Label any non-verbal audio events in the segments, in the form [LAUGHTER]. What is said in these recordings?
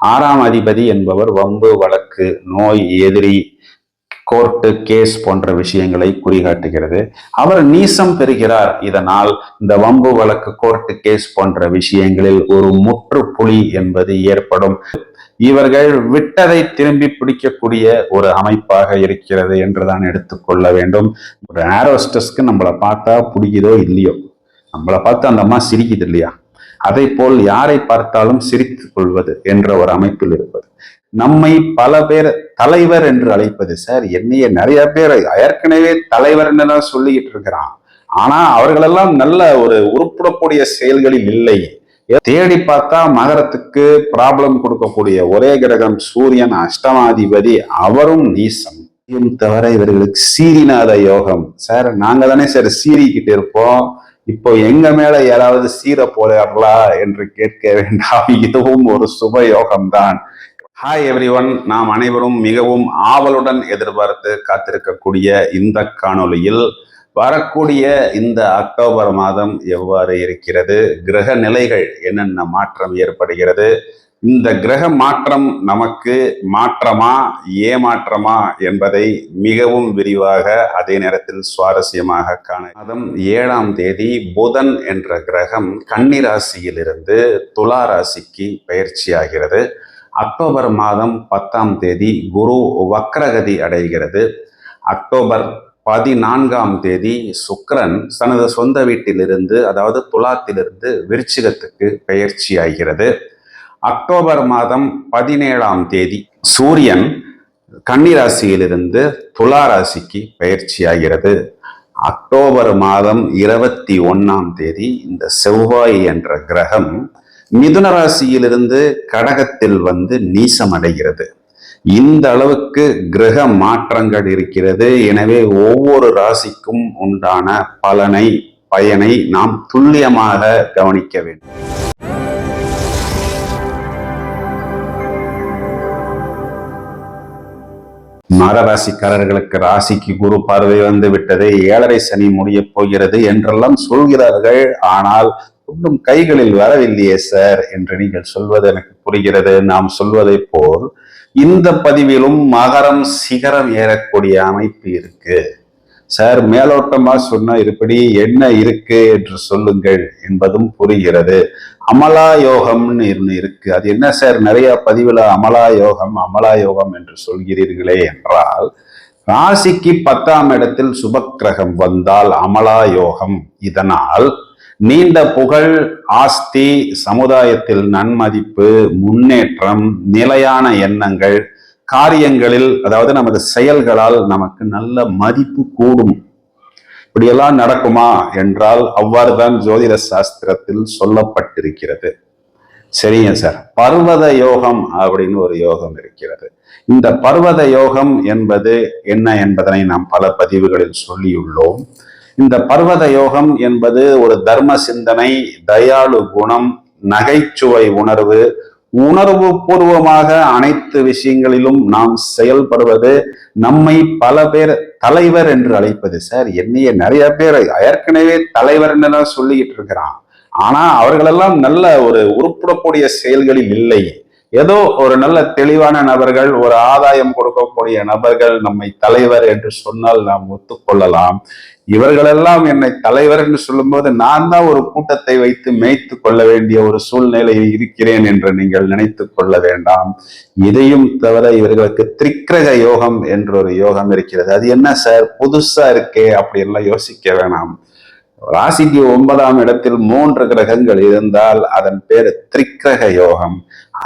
ஆறாம் அதிபதி என்பவர் வம்பு வழக்கு நோய் எதிரி கோர்ட்டு கேஸ் போன்ற விஷயங்களை குறிகாட்டுகிறது. அவர் நீசம் பெறுகிறார். இதனால் இந்த வம்பு வழக்கு கோர்ட்டு கேஸ் போன்ற விஷயங்களில் ஒரு முற்றுப்புலி என்பது ஏற்படும். இவர்கள் விட்டதை திரும்பி பிடிக்கக்கூடிய ஒரு அமைப்பாக இருக்கிறது என்றுதான் எடுத்துக்கொள்ள வேண்டும். ஒரு ஆரோஸ்டஸ்க்கு நம்மளை பார்த்தா பிடிக்குதோ இல்லையோ? நம்மளை பார்த்து அந்த அம்மா சிரிக்குது இல்லையா? அதை போல் யாரை பார்த்தாலும் சிரித்து கொள்வது என்ற ஒரு அமைப்பில் இருப்பது. நம்மை பல பேர் தலைவர் என்று அழைப்பது சார் என்னைய நிறைய பேர் ஏற்கனவே தலைவர்னு தான் சொல்லிக்கிட்டு இருக்கிறான். ஆனா அவர்களெல்லாம் நல்ல ஒரு உருப்பிடக்கூடிய செயல்களில் இல்லை. தேடி பார்த்தா மகரத்துக்கு ப்ராப்ளம் கொடுக்கக்கூடிய ஒரே கிரகம் சூரியன் அஷ்டமாதிபதி அவரும் நீசம். தவிர இவர்களுக்கு சீரிநாத யோகம். சார் நாங்க தானே சார் சீரிக்கிட்டு இருப்போம். இப்போ எங்க மேல யாராவது சீர போறார்களா என்று கேட்க வேண்டாம். [LAUGHS] இதுவும் ஒரு சுப யோகம்தான் ஹாய் எவ்ரி ஒன் நாம் அனைவரும் மிகவும் ஆவலுடன் எதிர்பார்த்து காத்திருக்கக்கூடிய இந்த காணொளியில் வரக்கூடிய இந்த அக்டோபர் மாதம் எவ்வாறு இருக்கிறது? கிரக நிலைகள் என்னென்ன மாற்றம் ஏற்படுகிறது? இந்த கிரக மாற்றம் நமக்கு மாற்றமா ஏமாற்றமா என்பதை மிகவும் விரிவாக அதே நேரத்தில் சுவாரஸ்யமாக காண மாதம் ஏழாம் தேதி புதன் என்ற கிரகம் கன்னிராசியிலிருந்து துலா ராசிக்கு பயிற்சியாகிறது. அக்டோபர் மாதம் பத்தாம் தேதி குரு வக்ரகதி அடைகிறது. அக்டோபர் பதினான்காம் தேதி சுக்கரன் தனது சொந்த வீட்டிலிருந்து அதாவது துலாத்திலிருந்து விருச்சிகத்துக்கு பயிற்சி ஆகிறது அக்டோபர் மாதம் பதினேழாம் தேதி சூரியன் கன்னிராசியிலிருந்து துலா ராசிக்கு பயிற்சி ஆகிறது அக்டோபர் மாதம் இருபத்தி ஒன்னாம் தேதி இந்த செவ்வாய் என்ற கிரகம் மிதுன ராசியிலிருந்து கடகத்தில் வந்து நீசமடைகிறது. இந்த அளவுக்கு கிரக மாற்றங்கள் இருக்கிறது. எனவே ஒவ்வொரு ராசிக்கும் உண்டான பலனை பயனை நாம் துல்லியமாக கவனிக்க வேண்டும். மகராசிக்காரர்களுக்கு ராசிக்கு குரு பார்வை வந்து விட்டது. ஏழரை சனி முடிய போகிறது என்றெல்லாம் சொல்கிறார்கள். ஆனால் ஒன்றும் கைகளில் வரவில்லையே சார் என்று நீங்கள் சொல்வது எனக்கு புரிகிறது. நாம் சொல்வதை போல் இந்த பதிவிலும் மகரம் சிகரம் ஏறக்கூடிய அமைப்பு இருக்கு. சார் மேலோட்டமா சொன்ன இருப்படி என்ன இருக்கு என்று சொல்லுங்கள் என்பதும் புரிகிறது. அமலா யோகம்னு ஒன்று இருக்கு. அது என்ன சார்? நிறைய பதிவுல அமலா யோகம் அமலா யோகம் என்று சொல்கிறீர்களே என்றால் ராசிக்கு பத்தாம் இடத்தில் சுபக்கிரகம் வந்தால் அமலா யோகம் இதனால் நீண்ட புகழ் ஆஸ்தி சமுதாயத்தில் நன்மதிப்பு முன்னேற்றம் நிலையான எண்ணங்கள் காரியங்களில் அதாவது நமது செயல்களால் நமக்கு நல்ல மதிப்பு கூடும். இப்படியெல்லாம் நடக்குமா என்றால் அவ்வாறு தான் ஜோதிட சாஸ்திரத்தில் சொல்லப்பட்டிருக்கிறது. சரிங்க சார். பர்வத யோகம் அப்படின்னு ஒரு யோகம் இருக்கிறது. இந்த பர்வத யோகம் என்பது என்ன என்பதனை நாம் பல பதிவுகளில் சொல்லியுள்ளோம். இந்த பர்வத யோகம் என்பது ஒரு தர்ம சிந்தனை தயாளு குணம் நகைச்சுவை உணர்வு உணர்வு பூர்வமாக அனைத்து விஷயங்களிலும் நாம் செயல்படுவது நம்மை பல பேர் தலைவர் என்று அழைப்பது. சார் என்னைய நிறைய பேர் ஏற்கனவே தலைவர் தான் சொல்லிக்கிட்டு இருக்கிறான். ஆனா அவர்களெல்லாம் நல்ல ஒரு உருப்பிடக்கூடிய செயல்களில் இல்லை. ஏதோ ஒரு நல்ல தெளிவான நபர்கள் ஒரு ஆதாயம் கொடுக்கக்கூடிய நபர்கள் நம்மை தலைவர் என்று சொன்னால் நாம் ஒத்துக்கொள்ளலாம். இவர்களெல்லாம் என்னை தலைவர் என்று சொல்லும்போது நான் தான் ஒரு கூட்டத்தை வைத்து மேய்த்து கொள்ள வேண்டிய ஒரு சூழ்நிலையில் இருக்கிறேன் என்று நீங்கள் நினைத்து கொள்ள வேண்டாம். இதையும் தவிர இவர்களுக்கு திரிக்கிரக யோகம் என்ற ஒரு யோகம் இருக்கிறது. அது என்ன சார்? புதுசா இருக்கே அப்படி எல்லாம் யோசிக்க வேணாம். ராசிக்கு ஒன்பதாம் இடத்தில் மூன்று கிரகங்கள் இருந்தால் அதன் பேர் திரிக்கிரக யோகம்.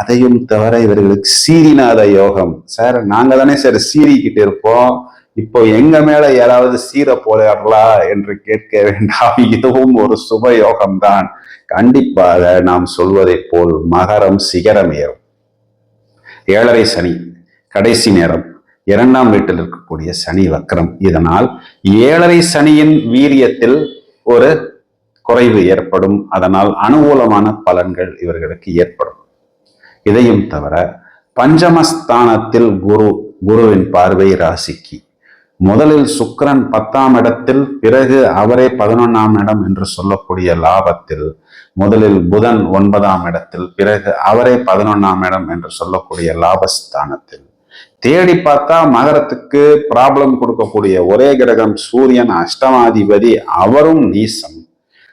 அதையும் தவிர இவர்களுக்கு சீரிநாத யோகம். சார் நாங்க தானே சார் சீரிக்கிட்டு இருப்போம். இப்போ எங்க மேல யாராவது சீர போறார்களா என்று கேட்க வேண்டாம். [LAUGHS] இதுவும் ஒரு சுப யோகம்தான் கண்டிப்பாக நாம் சொல்வதை போல் மகரம் சிகரம் ஏறும். ஏழரை சனி கடைசி நேரம் இரண்டாம் வீட்டில் இருக்கக்கூடிய சனி வக்கரம் இதனால் ஏழரை சனியின் வீரியத்தில் ஒரு குறைவு ஏற்படும். அதனால் அனுகூலமான பலன்கள் இவர்களுக்கு ஏற்படும். இதையும் தவிர பஞ்சமஸ்தானத்தில் குரு குருவின் பார்வை ராசிக்கு. முதலில் சுக்கிரன் பத்தாம் இடத்தில் பிறகு அவரே பதினொன்னாம் இடம் என்று சொல்லக்கூடிய லாபத்தில் முதலில் புதன் ஒன்பதாம் இடத்தில் பிறகு அவரே பதினொன்னாம் இடம் என்று சொல்லக்கூடிய லாபஸ்தானத்தில். தேடி பார்த்தா மகரத்துக்கு ப்ராப்ளம் கொடுக்கக்கூடிய ஒரே கிரகம் சூரியன் அஷ்டமாதிபதி அவரும் நீசம்.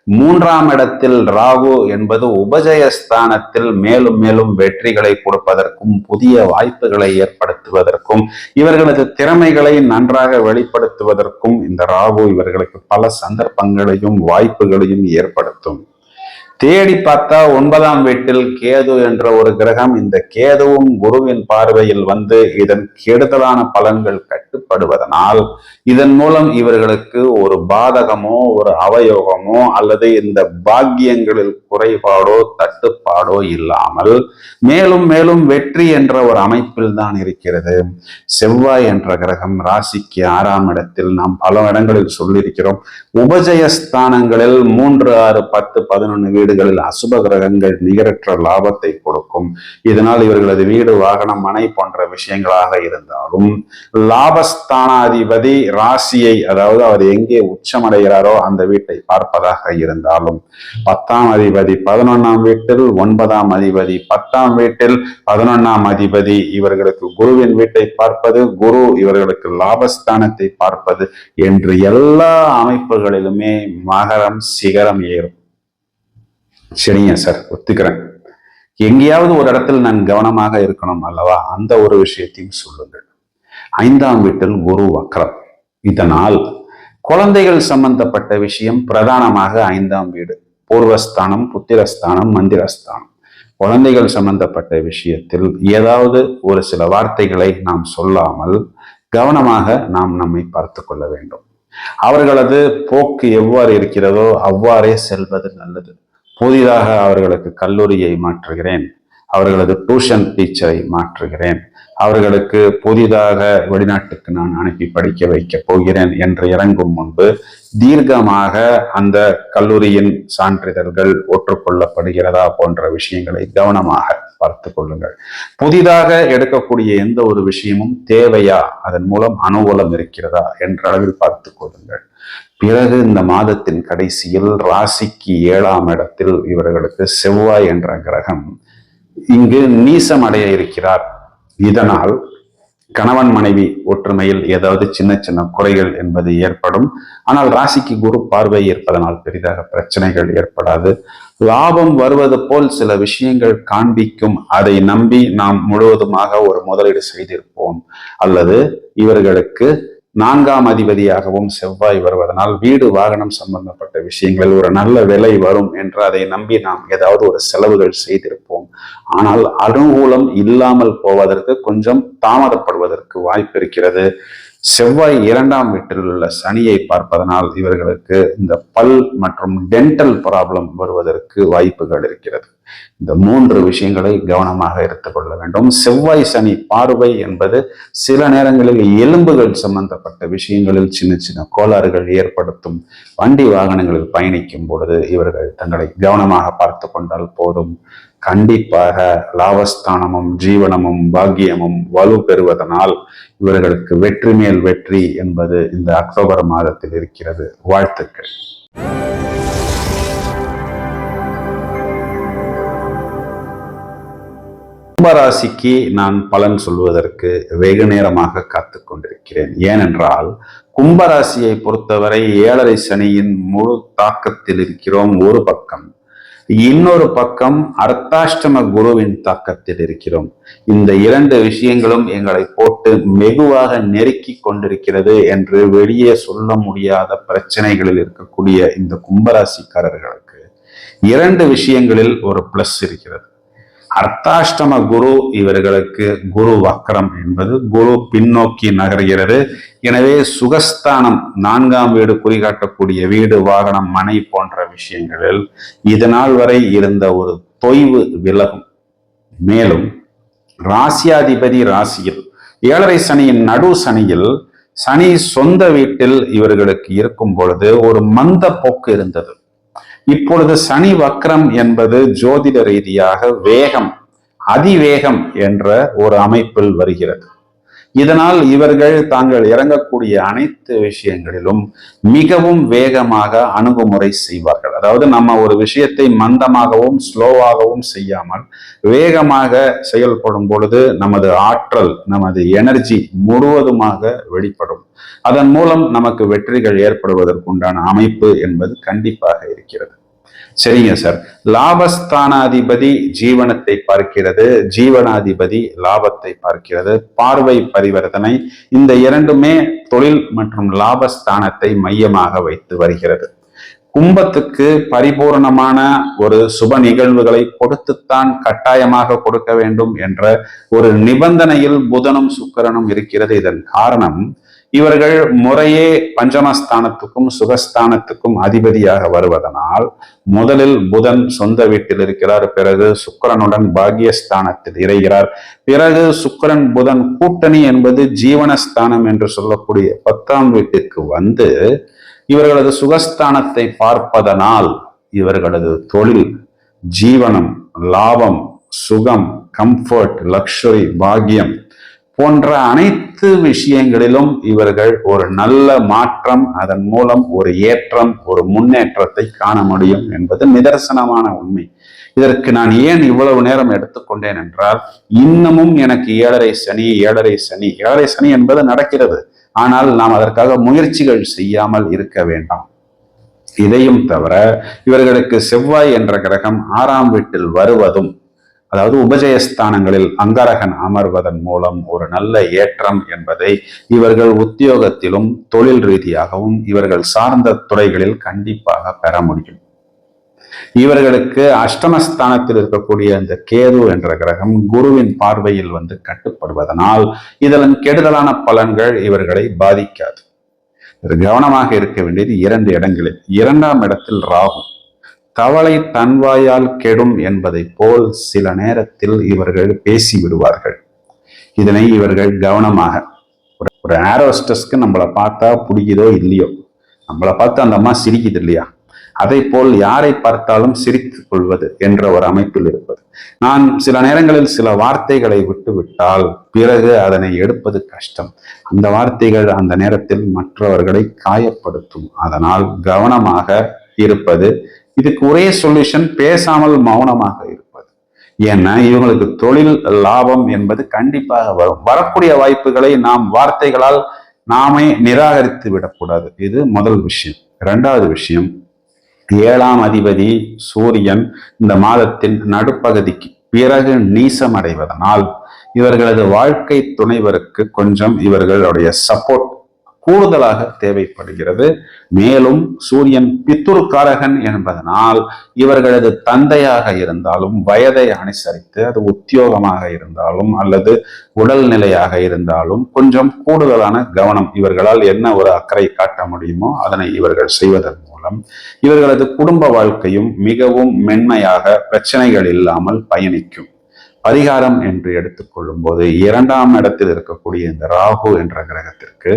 மூன்றாம் இடத்தில் ராகு என்பது உபஜயஸ்தானத்தில் மேலும் மேலும் வெற்றிகளை கொடுப்பதற்கும் புதிய வாய்ப்புகளை ஏற்படுத்துவதற்கும் இவர்களது திறமைகளை நன்றாக வெளிப்படுத்துவதற்கும் இந்த ராகு இவர்களுக்கு பல சந்தர்ப்பங்களையும் வாய்ப்புகளையும் ஏற்படுத்தும். தேடி பார்த்தா ஒன்பதாம் வீட்டில் கேது என்ற ஒரு கிரகம். இந்த கேதுவும் குருவின் பார்வையில் வந்து இதன் கெடுதலான பலன்கள் கட்டுப்படுவதனால் இதன் மூலம் இவர்களுக்கு ஒரு பாதகமோ ஒரு அவயோகமோ அல்லது இந்த பாக்கியங்களில் குறைபாடோ தட்டுப்பாடோ இல்லாமல் மேலும் மேலும் வெற்றி என்ற ஒரு அமைப்பில் தான் இருக்கிறது. செவ்வாய் என்ற கிரகம் ராசிக்கு ஆறாம் இடத்தில் நாம் பல இடங்களில் சொல்லியிருக்கிறோம். உபஜயஸ்தானங்களில் மூன்று ஆறு பத்து பதினொன்று வீடுகளில் அசுப கிரகங்கள் நிகரற்ற லாபத்தை கொடுக்கும். இதனால் இவர்களது வீடு வாகனம் மனை போன்ற விஷயங்களாக இருந்தாலும் லாபஸ்தானாதிபதி ராசியை அதாவது அவர் எங்கே உச்சமடைகிறாரோ அந்த வீட்டை பார்ப்பதாக இருந்தாலும் பத்தாம் அதிபதி பதினொன்னாம் வீட்டில் ஒன்பதாம் அதிபதி பத்தாம் வீட்டில் பதினொன்னாம் அதிபதி இவர்களுக்கு குருவின் வீட்டை பார்ப்பது குரு இவர்களுக்கு லாபஸ்தானத்தை பார்ப்பது என்று எல்லா அமைப்புகளிலுமே மகரம் சிகரம் ஏறும். சரிங்க சார் ஒத்துக்கிறேன். எங்கேயாவது ஒரு இடத்தில் நான் கவனமாக இருக்கணும் அல்லவா? அந்த ஒரு விஷயத்தையும் சொல்லுங்கள். ஐந்தாம் வீட்டில் குரு வக்ரம் இதனால் குழந்தைகள் சம்பந்தப்பட்ட விஷயம் பிரதானமாக ஐந்தாம் வீடு. பூர்வஸ்தானம் புத்திரஸ்தானம் மந்திரஸ்தானம். குழந்தைகள் சம்பந்தப்பட்ட விஷயத்தில் ஏதாவது ஒரு சில வார்த்தைகளை நாம் சொல்லாமல் கவனமாக நாம் நம்மை பார்த்து கொள்ள வேண்டும். அவர்களது போக்கு எவ்வாறு இருக்கிறதோ அவ்வாறே செல்வது நல்லது. புதிதாக அவர்களுக்கு கல்லூரியை மாற்றுகிறேன். அவர்களது டியூஷன் டீச்சரை மாற்றுகிறேன். அவர்களுக்கு புதிதாக வெளிநாட்டுக்கு நான் அனுப்பி படிக்க வைக்க போகிறேன் என்று இறங்கும் முன்பு தீர்க்கமாக அந்த கல்லூரியின் சான்றிதழ்கள் ஒற்றுக்கொள்ளப்படுகிறதா போன்ற விஷயங்களை கவனமாக பார்த்து கொள்ளுங்கள். புதிதாக எடுக்கக்கூடிய எந்த ஒரு விஷயமும் தேவையா? அதன் மூலம் அனுகூலம் இருக்கிறதா? என்ற அளவில் பார்த்து கொள்ளுங்கள். பிறகு இந்த மாதத்தின் கடைசியில் ராசிக்கு ஏழாம் இடத்தில் இவர்களுக்கு செவ்வாய் என்ற கிரகம் இங்கு நீசம் அடைய இருக்கிறார். இதனால் கணவன் மனைவி ஒற்றுமையில் ஏதாவது சின்ன சின்ன குறைகள் என்பது ஏற்படும். ஆனால் ராசிக்கு குரு பார்வை இருப்பதனால் பெரிதாக பிரச்சனைகள் ஏற்படாது. லாபம் வருவது போல் சில விஷயங்கள் காண்பிக்கும். அதை நம்பி நாம் முழுவதுமாக ஒரு முதலீடு செய்திருப்போம். அல்லது இவர்களுக்கு நான்காம் அதிபதியாகவும் செவ்வாய் வருவதனால் வீடு வாகனம் சம்பந்தப்பட்ட விஷயங்களில் ஒரு நல்ல விலை வரும் என்று அதை நம்பி நாம் ஏதாவது ஒரு செலவுகள் செய்திருப்போம். ஆனால் அனுகூலம் இல்லாமல் போவதற்கு கொஞ்சம் தாமதப்படுவதற்கு வாய்ப்பு இருக்கிறது. செவ்வாய் இரண்டாம் வீட்டில் உள்ள சனியை பார்ப்பதனால் இவர்களுக்கு இந்த பல் மற்றும் டென்டல் ப்ராப்ளம் வருவதற்கு வாய்ப்புகள் இருக்கிறது. இந்த மூன்று விஷயங்களை கவனமாக எடுத்துக்கொள்ள வேண்டும். செவ்வாய் சனி பார்வை என்பது சில நேரங்களில் எலும்புகள் சம்பந்தப்பட்ட விஷயங்களில் சின்ன சின்ன கோளாறுகள் ஏற்படுத்தும். வண்டி வாகனங்களில் பயணிக்கும் பொழுது இவர்கள் தங்களை கவனமாக பார்த்து கொண்டால் போதும். கண்டிப்பாக லாபஸ்தானமும் ஜீவனமும் பாக்கியமும் வலு பெறுவதனால் இவர்களுக்கு வெற்றி மேல் வெற்றி என்பது இந்த அக்டோபர் மாதத்தில் இருக்கிறது. வாழ்த்துக்கள். கும்பராசிக்கு நான் பலன் சொல்வதற்கு வெகு நேரமாக காத்து கொண்டிருக்கிறேன். ஏனென்றால் கும்பராசியை பொறுத்தவரை ஏழரை சனியின் முழு தாக்கத்தில் இருக்கிறோம் ஒரு பக்கம். இன்னொரு பக்கம் அர்த்தாஷ்டம குருவின் தாக்கத்தில் இருக்கிறோம். இந்த இரண்டு விஷயங்களும் எங்களை போட்டு மெகுவாக நெருக்கி கொண்டிருக்கிறது என்று வெளியே சொல்ல முடியாத பிரச்சனைகளில் இருக்கக்கூடிய இந்த கும்பராசிக்காரர்களுக்கு இரண்டு விஷயங்களில் ஒரு பிளஸ் இருக்கிறது. அர்த்தாஷ்டம குரு இவர்களுக்கு குரு வக்கரம் என்பது குரு பின்னோக்கி நகர்கிறது. எனவே சுகஸ்தானம் நான்காம் வீடு குறிகாட்டக்கூடிய வீடு வாகனம் மனை போன்ற விஷயங்களில் இதனால் வரை இருந்த ஒரு தொய்வு விலகும். மேலும் ராசியாதிபதி ராசியில் ஏழரை சனியின் நடு சனியில் சனி சொந்த வீட்டில் இவர்களுக்கு இருக்கும் பொழுது ஒரு மந்த போக்கு இருந்தது. இப்பொழுது சனி வக்ரம் என்பது ஜோதிட ரீதியாக வேகம் அதிவேகம் என்ற ஒரு அமைப்பில் வருகிறது. இதனால் இவர்கள் தாங்கள் இறங்கக்கூடிய அனைத்து விஷயங்களிலும் மிகவும் வேகமாக அணுகுமுறை செய்வார்கள். அதாவது நம்ம ஒரு விஷயத்தை மந்தமாகவும் ஸ்லோவாகவும் செய்யாமல் வேகமாக செயல்படும் பொழுது நமது ஆற்றல் நமது எனர்ஜி முழுவதுமாக வெளிப்படும். அதன் மூலம் நமக்கு வெற்றிகள் ஏற்படுவதற்குண்டான அமைப்பு என்பது கண்டிப்பாக இருக்கிறது. சரிங்க சார். லாபஸ்தானாதிபதி ஜீவனத்தை பார்க்கிறது ஜீவனாதிபதி லாபத்தை பார்க்கிறது பார்வை பரிவர்த்தனை இந்த இரண்டுமே தொழில் மற்றும் லாபஸ்தானத்தை மையமாக வைத்து வருகிறது. கும்பத்துக்கு பரிபூர்ணமான ஒரு சுப நிகழ்வுகளை கொடுத்துத்தான் கட்டாயமாக கொடுக்க வேண்டும் என்ற ஒரு நிபந்தனையில் புதனும் சுக்கரனும் இருக்கிறது. இதன் காரணம் இவர்கள் முறையே பஞ்சமஸ்தானத்துக்கும் சுகஸ்தானத்துக்கும் அதிபதியாக வருவதனால் முதலில் புதன் சொந்த வீட்டில் இருக்கிறார் பிறகு சுக்கரனுடன் பாகியஸ்தானத்தில் இறைகிறார். பிறகு சுக்கரன் புதன் கூட்டணி என்பது ஜீவனஸ்தானம் என்று சொல்லக்கூடிய பத்தாம் வீட்டிற்கு வந்து இவர்களது சுகஸ்தானத்தை பார்ப்பதனால் இவர்களது தொழில் ஜீவனம் லாபம் சுகம் கம்ஃபர்ட் லக்ஷரி பாக்கியம் போன்ற அனைத்து விஷயங்களிலும் இவர்கள் ஒரு நல்ல மாற்றம் அதன் மூலம் ஒரு ஏற்றம் ஒரு முன்னேற்றத்தை காண முடியும் என்பது நிதர்சனமான உண்மை. இதற்கு நான் ஏன் இவ்வளவு நேரம் எடுத்துக்கொண்டேன் என்றால் இன்னமும் எனக்கு ஏழரை சனி ஏழரை சனி ஏழரை சனி என்பது நடக்கிறது. ஆனால் நாம் அதற்காக முயற்சிகள் செய்யாமல் இருக்க வேண்டாம். இதையும் தவிர இவர்களுக்கு செவ்வாய் என்ற கிரகம் ஆறாம் வீட்டில் வருவதும் அதாவது உபஜயஸ்தானங்களில் அங்கரகன் அமர்வதன் மூலம் ஒரு நல்ல ஏற்றம் என்பதை இவர்கள் உத்தியோகத்திலும் தொழில் ரீதியாகவும் இவர்கள் சார்ந்த துறைகளில் கண்டிப்பாக பெற முடியும். இவர்களுக்கு அஷ்டமஸ்தானத்தில் இருக்கக்கூடிய அந்த கேது என்ற கிரகம் குருவின் பார்வையில் வந்து கட்டுப்படுவதனால் இதன் கெடுதலான பலன்கள் இவர்களை பாதிக்காது. கவனமாக இருக்க வேண்டியது இரண்டு இடங்களில் இரண்டாம் இடத்தில் ராகு. கவலை தன்வாயால் கெடும் என்பதை போல் சில நேரத்தில் இவர்கள் பேசி விடுவார்கள் இதனை இவர்கள் கவனமாக ஒரு ஆரோஸ்டஸ்க்கு நம்மளை பார்த்தா பிடிக்குதோ இல்லையோ? நம்மளை பார்த்து அந்த அம்மா சிரிக்குது இல்லையா? அதை போல் யாரை பார்த்தாலும் சிரித்துக் கொள்வது என்ற ஒரு அமைப்பில் இருப்பது. நான் சில நேரங்களில் சில வார்த்தைகளை விட்டுவிட்டால் பிறகு அதனை எடுப்பது கஷ்டம். அந்த வார்த்தைகள் அந்த நேரத்தில் மற்றவர்களை காயப்படுத்தும். அதனால் கவனமாக இருப்பது இதுக்கு ஒரே சொல்யூஷன் பேசாமல் மௌனமாக இருப்பது. ஏன்னா இவங்களுக்கு தொழில் லாபம் என்பது கண்டிப்பாக வரும். வரக்கூடிய வாய்ப்புகளை நாம் வார்த்தைகளால் நாமே நிராகரித்து விடக்கூடாது. இது முதல் விஷயம். இரண்டாவது விஷயம் ஏழாம் அதிபதி சூரியன் இந்த மாதத்தின் நடுப்பகுதிக்கு பிறகு நீசமடைவதனால் இவர்களது வாழ்க்கை துணைவருக்கு கொஞ்சம் இவர்களுடைய சப்போர்ட் கூடுதலாக தேவைப்படுகிறது. மேலும் சூரியன் பித்துருக்காரகன் என்பதனால் இவர்களது தந்தையாக இருந்தாலும் வயதை அனுசரித்து அது உத்தியோகமாக இருந்தாலும் அல்லது உடல்நிலையாக இருந்தாலும் கொஞ்சம் கூடுதலான கவனம் இவர்களால் என்ன ஒரு அக்கறை காட்ட முடியுமோ அதனை இவர்கள் செய்வதன் மூலம் இவர்களது குடும்ப வாழ்க்கையும் மிகவும் மென்மையாக பிரச்சனைகள் இல்லாமல் பயணிக்கும். பரிகாரம் என்று எடுத்துக்கொள்ளும் போது இரண்டாம் இடத்தில் இருக்கக்கூடிய இந்த ராகு என்ற கிரகத்திற்கு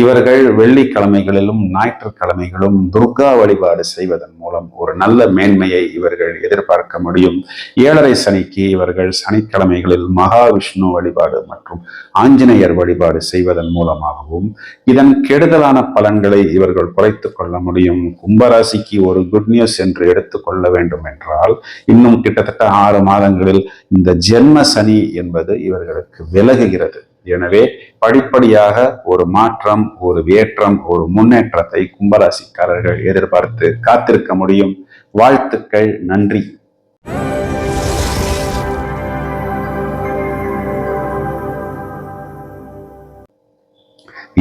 இவர்கள் வெள்ளிக்கிழமைகளிலும் ஞாயிற்றுக்கிழமைகளும் துர்கா வழிபாடு செய்வதன் மூலம் ஒரு நல்ல மேன்மையை இவர்கள் எதிர்பார்க்க முடியும். ஏழரை சனிக்கு இவர்கள் சனிக்கிழமைகளில் மகாவிஷ்ணு வழிபாடு மற்றும் ஆஞ்சநேயர் வழிபாடு செய்வதன் மூலமாகவும் இதன் கெடுதலான பலன்களை இவர்கள் குறைத்துக் கொள்ள முடியும். கும்பராசிக்கு ஒரு குட் நியூஸ் என்று எடுத்துக்கொள்ள வேண்டும் என்றால் இன்னும் கிட்டத்தட்ட ஆறு மாதங்களில் இந்த ஜென்ம சனி என்பது இவர்களுக்கு விலகுகிறது. எனவே படிப்படியாக ஒரு மாற்றம் ஒரு வேற்றம் ஒரு முன்னேற்றத்தை கும்பராசிக்காரர்கள் எதிர்பார்த்து காத்திருக்க முடியும். வாழ்த்துக்கள் நன்றி.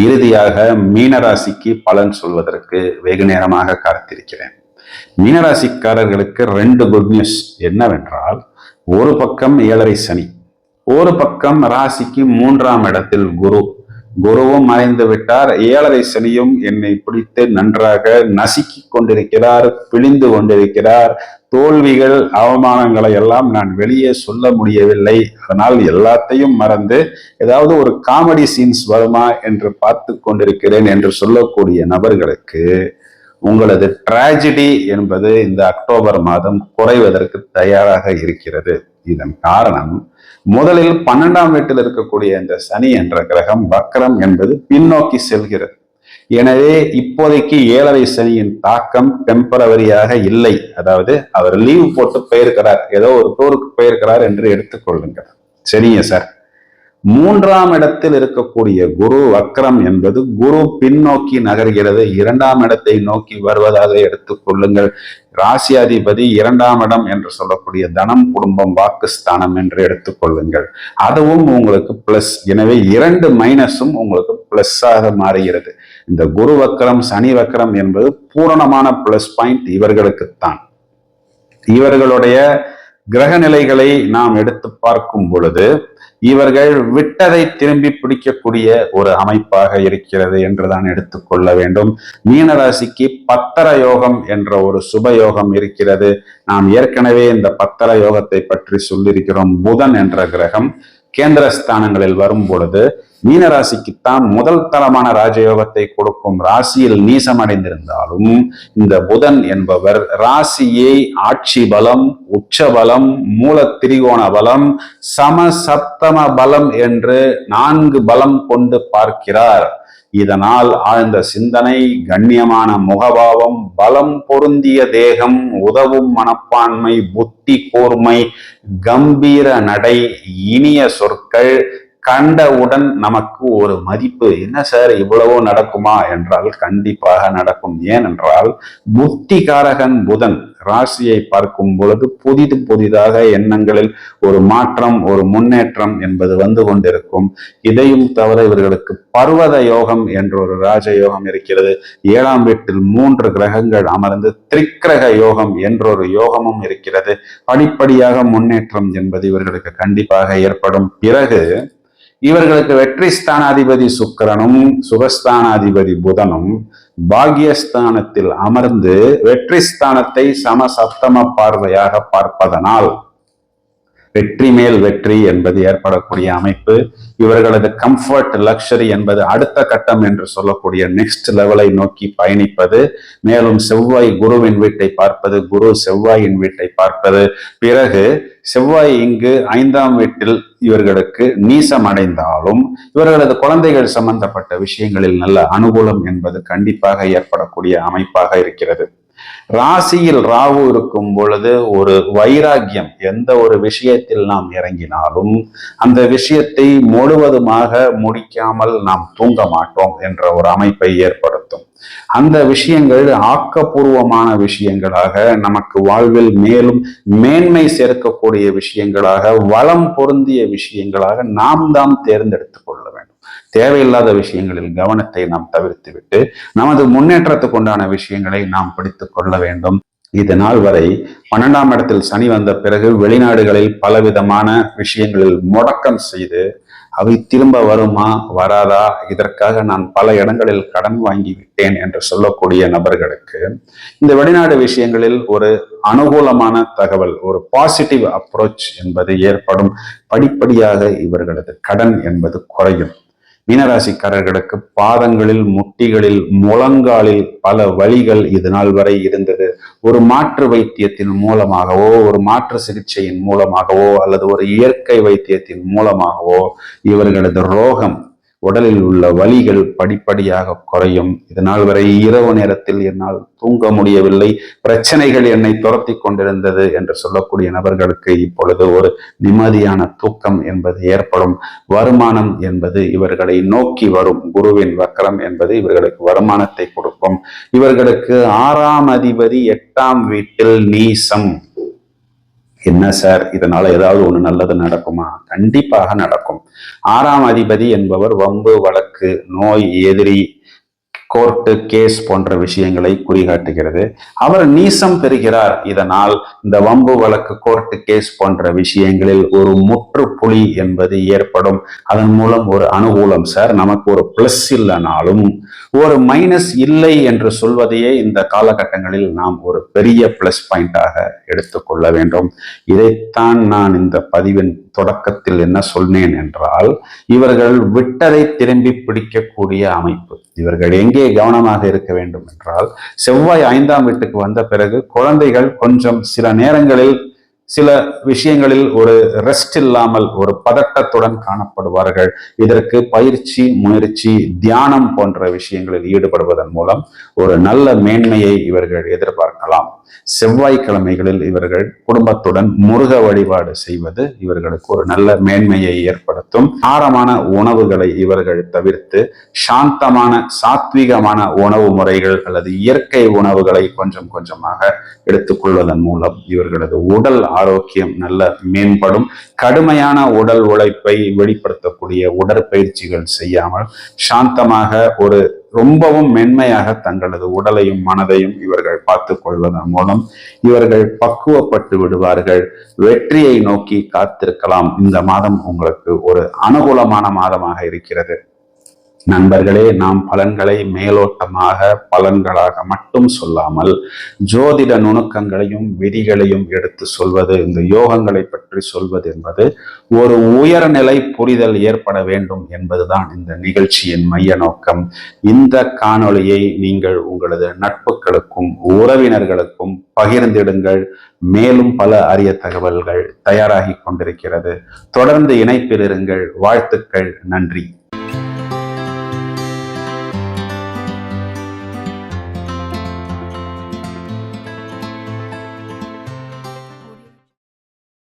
இறுதியாக மீனராசிக்கு பலன் சொல்வதற்கு வெகு நேரமாக காத்திருக்கிறேன். மீனராசிக்காரர்களுக்கு ரெண்டு குட் நியூஸ் என்னவென்றால் ஒரு பக்கம் ஏழரை சனி ஒரு பக்கம் ராசிக்கு மூன்றாம் இடத்தில் குரு. குருவும் மறைந்து விட்டார். ஏழரை சனியும் என்னை பிடித்து நன்றாக நசுக்கி கொண்டிருக்கிறார் பிழிந்து கொண்டிருக்கிறார். தோல்விகள் அவமானங்களை எல்லாம் நான் வெளியே சொல்ல முடியவில்லை. அதனால் எல்லாத்தையும் மறந்து ஏதாவது ஒரு காமெடி சீன்ஸ் வருமா என்று பார்த்து கொண்டிருக்கிறேன் என்று சொல்லக்கூடிய நபர்களுக்கு உங்களது டிராஜடி என்பது இந்த அக்டோபர் மாதம் குறைவதற்கு தயாராக இருக்கிறது. இதன் காரணம் முதலில் பன்னெண்டாம் வீட்டில் இருக்கக்கூடிய இந்த சனி என்ற கிரகம் வக்ரம் என்பது பின்னோக்கி செல்கிறது. எனவே இப்போதைக்கு ஏழரை சனியின் தாக்கம் டெம்பரவரியாக இல்லை. அதாவது அவர் லீவ் போட்டு போயிருக்கிறார். ஏதோ ஒரு டூருக்கு போயிருக்கிறார் என்று எடுத்துக்கொள்ளுங்கள். சரிங்க சார் மூன்றாம் இடத்தில் இருக்கக்கூடிய குரு வக்ரம் என்பது குரு பின்னோக்கி நகர்கிறது. இரண்டாம் இடத்தை நோக்கி வருவதாக எடுத்துக்கொள்ளுங்கள் ராசியாதிபதி இரண்டாம் இடம் என்று சொல்லக்கூடிய தனம் குடும்பம் வாக்குஸ்தானம் என்று எடுத்துக்கொள்ளுங்கள் அதுவும் உங்களுக்கு பிளஸ் எனவே இரண்டு மைனஸும் உங்களுக்கு பிளஸ்ஸாக மாறுகிறது. இந்த குரு வக்கரம் சனி வக்கரம் என்பது பூரணமான பிளஸ் பாயிண்ட் இவர்களுக்குத்தான். இவர்களுடைய கிரக நிலைகளை நாம் எடுத்து பார்க்கும் பொழுது இவர்கள் விட்டதை திரும்பி பிடிக்கக்கூடிய ஒரு அமைப்பாக இருக்கிறது என்றுதான் எடுத்துக்கொள்ள வேண்டும். மீனராசிக்கு பத்தர யோகம் என்ற ஒரு சுப யோகம் இருக்கிறது. நாம் ஏற்கனவே இந்த பத்தர யோகத்தை பற்றி சொல்லியிருக்கிறோம். புதன் என்ற கிரகம் கேந்திர ஸ்தானங்களில் வரும் பொழுது மீனராசிக்குத்தான் முதல் தரமான ராஜயோகத்தை கொடுக்கும் ராசியில் நீசமடைந்திருந்தாலும் இந்த புதன் என்பவர் ராசியை ஆட்சி பலம் உச்ச பலம் மூல திரிகோண பலம் சமசப்தம பலம் என்று நான்கு பலம் கொண்டு பார்க்கிறார். இதனால் ஆழ்ந்த சிந்தனை கண்ணியமான முகபாவம் பலம் பொருந்திய தேகம் உதவும் மனப்பான்மை புத்தி கூர்மை கம்பீர நடை இனிய சொற்கள் கண்டவுடன் நமக்கு ஒரு மதிப்பு. என்ன சார் இவ்வளவோ நடக்குமா? என்றால் கண்டிப்பாக நடக்கும். ஏனென்றால் புத்திகாரகன் புதன் ராசியை பார்க்கும் பொழுது புதிது புதிதாக எண்ணங்களில் ஒரு மாற்றம் ஒரு முன்னேற்றம் என்பது வந்து கொண்டிருக்கும். இதையும் தவிர இவர்களுக்கு பர்வத யோகம் என்ற ஒரு ராஜயோகம் இருக்கிறது. ஏழாம் வீட்டில் மூன்று கிரகங்கள் அமர்ந்து திரிக்கிரக யோகம் என்றொரு யோகமும் இருக்கிறது. படிப்படியாக முன்னேற்றம் என்பது இவர்களுக்கு கண்டிப்பாக ஏற்படும். பிறகு இவர்களுக்கு வெற்றி ஸ்தானாதிபதி சுக்கரனும் சுகஸ்தானாதிபதி புதனும் பாகியஸ்தானத்தில் அமர்ந்து வெற்றி ஸ்தானத்தை சமசப்தம பார்வையாக பார்ப்பதனால் வெற்றி மேல் வெற்றி என்பது ஏற்படக்கூடிய அமைப்பு. இவர்களது கம்ஃபர்ட் லக்ஷரி என்பது அடுத்த கட்டம் என்று சொல்லக்கூடிய நெக்ஸ்ட் லெவலை நோக்கி பயணிப்பது. மேலும் செவ்வாய் குருவின் வீட்டை பார்ப்பது குரு செவ்வாயின் வீட்டை பார்ப்பது. பிறகு செவ்வாய் இங்கு ஐந்தாம் வீட்டில் இவர்களுக்கு நீசம் அடைந்தாலும் இவர்களது குழந்தைகள் சம்பந்தப்பட்ட விஷயங்களில் நல்ல அனுகூலம் என்பது கண்டிப்பாக ஏற்படக்கூடிய அமைப்பாக இருக்கிறது. ராசியில் ராகு இருக்கும் பொழுது ஒரு வைராக்கியம் எந்த ஒரு விஷயத்தில் நாம் இறங்கினாலும் அந்த விஷயத்தை முழுவதுமாக முடிக்காமல் நாம் தூங்க மாட்டோம் என்ற ஒரு அமைப்பை ஏற்படுத்தும். அந்த விஷயங்கள் ஆக்கப்பூர்வமான விஷயங்களாக நமக்கு வாழ்வில் மேலும் மேன்மை சேர்க்கக்கூடிய விஷயங்களாக வளம் பொருந்திய விஷயங்களாக நாம் தான் தேர்ந்தெடுத்துக் கொள்ள தேவையில்லாத விஷயங்களில் கவனத்தை நாம் தவிர்த்து விட்டு நமது முன்னேற்றத்துக்கு உண்டான விஷயங்களை நாம் பிடித்து கொள்ள வேண்டும். இது நாள் வரை பன்னெண்டாம் இடத்தில் சனி வந்த பிறகு வெளிநாடுகளில் பலவிதமான விஷயங்களில் முடக்கம் செய்து அவை திரும்ப வருமா வராதா? இதற்காக நான் பல இடங்களில் கடன் வாங்கி விட்டேன் என்று சொல்லக்கூடிய நபர்களுக்கு இந்த வெளிநாடு விஷயங்களில் ஒரு அனுகூலமான தகவல் ஒரு பாசிட்டிவ் அப்ரோச் என்பது ஏற்படும். படிப்படியாக இவர்களது கடன் என்பது குறையும். மீனராசிக்காரர்களுக்கு பாதங்களில் முட்டிகளில் முழங்காலில் பல வழிகள் இது நாள் வரை இருந்தது. ஒரு மாற்று வைத்தியத்தின் மூலமாகவோ ஒரு மாற்று சிகிச்சையின் மூலமாகவோ அல்லது ஒரு இயற்கை வைத்தியத்தின் மூலமாகவோ இவர்களது ரோகம் உடலில் உள்ள வலிகள் படிப்படியாக குறையும். இதனால் வரை இரவு நேரத்தில் என்னால் தூங்க முடியவில்லை. பிரச்சனைகள் என்னை துரத்தி கொண்டிருந்தது என்று சொல்லக்கூடிய நபர்களுக்கு இப்பொழுது ஒரு நிம்மதியான தூக்கம் என்பது ஏற்படும். வருமானம் என்பது இவர்களை நோக்கி வரும். குருவின் வக்கரம் என்பது இவர்களுக்கு வருமானத்தை கொடுக்கும். இவர்களுக்கு ஆறாம் அதிபதி எட்டாம் வீட்டில் நீசம். என்ன சார்? இதனால ஏதாவது ஒண்ணு நல்லது நடக்குமா? கண்டிப்பாக நடக்கும். ஆறாம் அதிபதி என்பவர் வம்பு வழக்கு நோய் எதிரி கோர்ட்டு கேஸ் போன்ற விஷயங்களை குறிகாட்டுகிறது. அவர் நீசம் பெறுகிறார். இதனால் இந்த வம்பு வழக்கு கோர்ட்டு கேஸ் போன்ற விஷயங்களில் ஒரு முற்றுப்புலி என்பது ஏற்படும். அதன் மூலம் ஒரு அனுகூலம் சார் நமக்கு ஒரு பிளஸ் இல்லைனாலும் ஒரு மைனஸ் இல்லை என்று சொல்வதையே இந்த காலகட்டங்களில் நாம் ஒரு பெரிய பிளஸ் பாயிண்டாக எடுத்துக்கொள்ள வேண்டும். இதைத்தான் நான் இந்த பதிவின் தொடக்கத்தில் என்ன சொன்னேன் என்றால் இவர்கள் விட்டதை திரும்பி பிடிக்கக்கூடிய அமைப்பு. இவர்கள் எங்கே கவனமாக இருக்க வேண்டும் என்றால் செவ்வாய் ஐந்தாம் வீட்டுக்கு வந்த பிறகு குழந்தைகள் கொஞ்சம் சில நேரங்களில் சில விஷயங்களில் ஒரு ரெஸ்ட் இல்லாமல் ஒரு பதட்டத்துடன் காணப்படுவார்கள். இதற்கு பயிற்சி முயற்சி தியானம் போன்ற விஷயங்களில் ஈடுபடுவதன் மூலம் ஒரு நல்ல மேன்மையை இவர்கள் எதிர்பார்க்கலாம். செவ்வாய்க்கிழமைகளில் இவர்கள் குடும்பத்துடன் முருக வழிபாடு செய்வது இவர்களுக்கு ஒரு நல்ல மேன்மையை ஏற்படுத்தும். ஆரமான உணவுகளை இவர்கள் தவிர்த்து சாந்தமான சாத்வீகமான உணவு முறைகள் அல்லது இயற்கை உணவுகளை கொஞ்சம் கொஞ்சமாக எடுத்துக்கொள்வதன் மூலம் இவர்களது உடல் ஆரோக்கியம் நல்ல மேம்படும். கடுமையான உடல் உழைப்பை வெளிப்படுத்தக்கூடிய உடற்பயிற்சிகள் செய்யாமல் சாந்தமாக ஒரு ரொம்பவும் மென்மையாக தங்களது உடலையும் மனதையும் இவர்கள் பார்த்து கொள்வதன் மூலம் இவர்கள் பக்குவப்பட்டு விடுவார்கள். வெற்றியை நோக்கி காத்திருக்கலாம். இந்த மாதம் உங்களுக்கு ஒரு அனுகூலமான மாதமாக இருக்கிறது. நண்பர்களே நாம் பலன்களை மேலோட்டமாக பலன்களாக மட்டும் சொல்லாமல் ஜோதிட நுணுக்கங்களையும் விதிகளையும் எடுத்து சொல்வது இந்த யோகங்களை பற்றி சொல்வது என்பது ஒரு உயர்நிலை புரிதல் ஏற்பட வேண்டும் என்பதுதான் இந்த நிகழ்ச்சியின் மைய நோக்கம். இந்த காணொளியை நீங்கள் உங்களது நட்புகளுக்கும் உறவினர்களுக்கும் பகிர்ந்திடுங்கள். மேலும் பல அரிய தகவல்கள் தயாராகி கொண்டிருக்கிறது. தொடர்ந்து இணைப்பில் இருங்கள். வாழ்த்துக்கள். நன்றி.